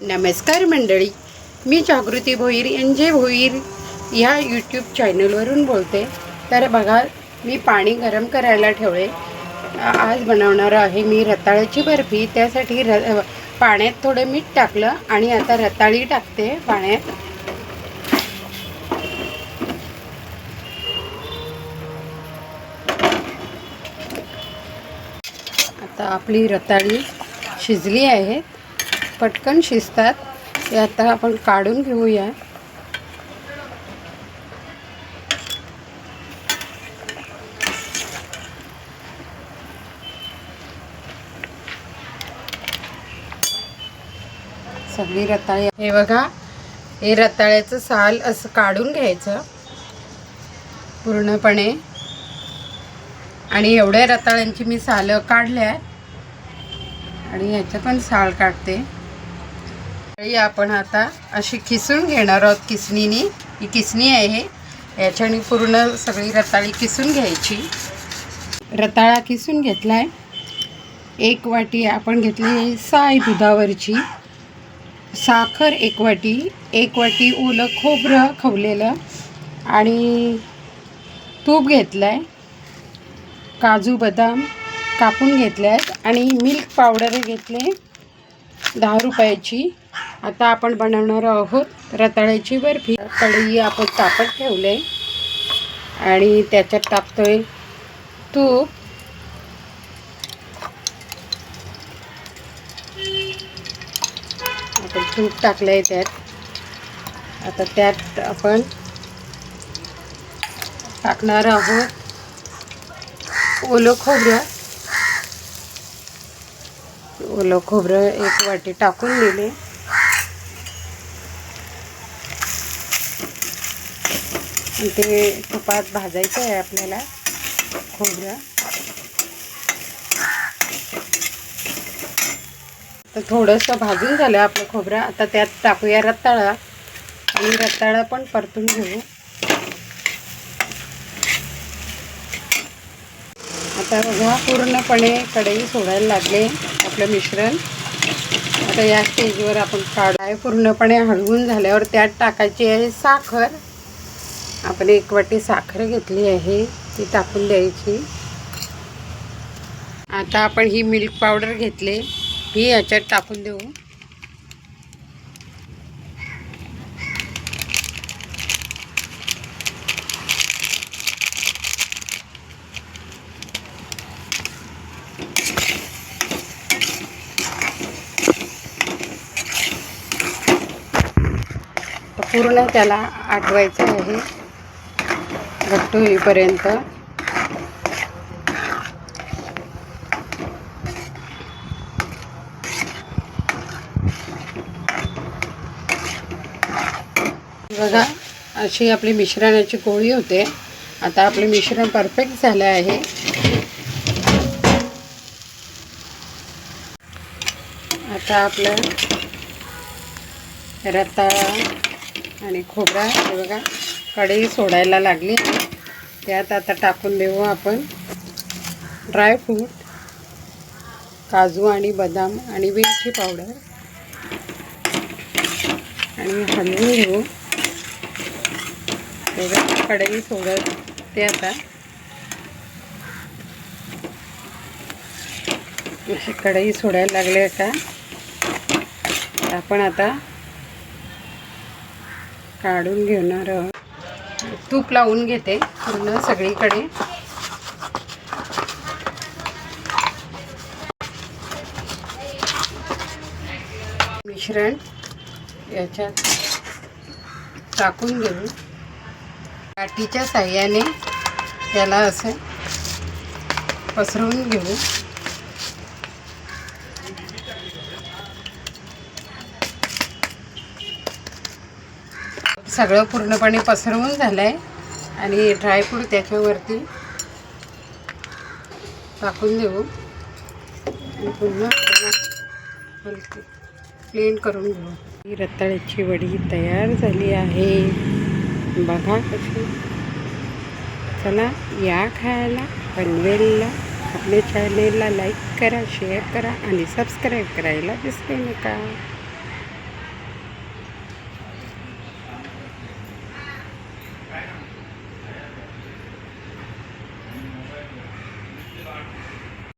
नमस्कार मंडळी मी जागृती भोईर एन जे भोईर ह्या यूट्यूब चॅनलवरून बोलते. तर बघा मी पाणी गरम करायला ठेवले. आज बनवणार आहे मी रताळ्याची बर्फी. त्यासाठी र पाण्यात थोडं मीठ टाकलं आणि आता रताळी टाकते पाण्यात. आता आपली रताळी शिजली आहे. पटकन शिजतात. ते आता आपण काढून घेऊया. सगळी रताळी हे बघा हे रताळ्याचं साल असं काढून घ्यायचं. पूर्णपणे. आणि एवढ्या रताळ्यांची मी सालं काढल्या. आणि ह्याचं पण साल काढते. आपण आता अशी किसून घेणार आहोत किसणीनी. ही किसणी आहे. याच्याने पूर्ण सगळी रताळी किसून घ्यायची. रताळा किसून घेतला आहे एक वाटी आपण घेतली साय दुधावरची. साखर एक वाटी एक वाटी ओलं खोबरं खवलेलं आणि तूप घेतलं आहे काजू बदाम कापून घेतले आहेत आणि मिल्क पावडर घेतले. दहा रुपयाची. आता आपण बनवणार आहोत रताळ्याची बर्फी. कढई आपण तापत ठेवले. आणि त्याच्यात टाकतोय तूप. आपण तूप टाकलं आहे त्यात. आता त्यात आपण टाकणार आहोत ओलं खोबरं. ओलं खोबरं एक वाटी टाकून दिले. ते तुपात भाजायचं आहे आपल्याला खोबरं. तर थोडंसं भाजून झालं आपलं खोबरं. आता त्यात टाकूया रताळा. आणि रताळा पण परतून घेऊ. आता बघा पूर्णपणे कढई सोडायला लागले आपलं मिश्रण. आता या स्टेजवर आपण काढाय पूर्णपणे हलवून झाल्यावर त्यात टाकायची आहे साखर. आपण एक वाटी साखर घेतली आहे ती टाकून द्यायची. आता आपण ही मिल्क पावडर घेतले ही याच्यात टाकून देऊ. पूर्ण त्याला आठवायचं आहे. घट्ट होईपर्यंत बघा अशी आपली मिश्रणाची गोळी होते. आता आपले मिश्रण परफेक्ट झालं आहे. आता आपलं रताळा आणि खोबरा हे बघा. कढई सोडायला लागली. त्यात आता टाकून देऊ आपण ड्रायफ्रूट काजू आणि बदाम आणि वेलची पावडर. आणि हलवून घेऊ. हे कढई सोडत ते आता. अशी कढई सोडायला लागले का आपण आता काढून घेणार आहोत. तूप लावून घेते पूर्ण सगळीकडे. मिश्रण याच्यात टाकून घेऊ. काठीच्या साह्याने त्याला असं पसरवून घेऊ. सगळं पूर्णपणे पसरवून झालं आहे आणि ड्रायफ्रूट त्याच्यावरती टाकून देऊ. आणि पुन्हा हलकी क्लीन करून घेऊ. ही रताळ्याची वडी तयार झाली आहे. बघा कशी. चला या खायला पनवेलला आपल्या चॅनेलला लाईक करा शेअर करा आणि सबस्क्राईब करायला विसरू नका.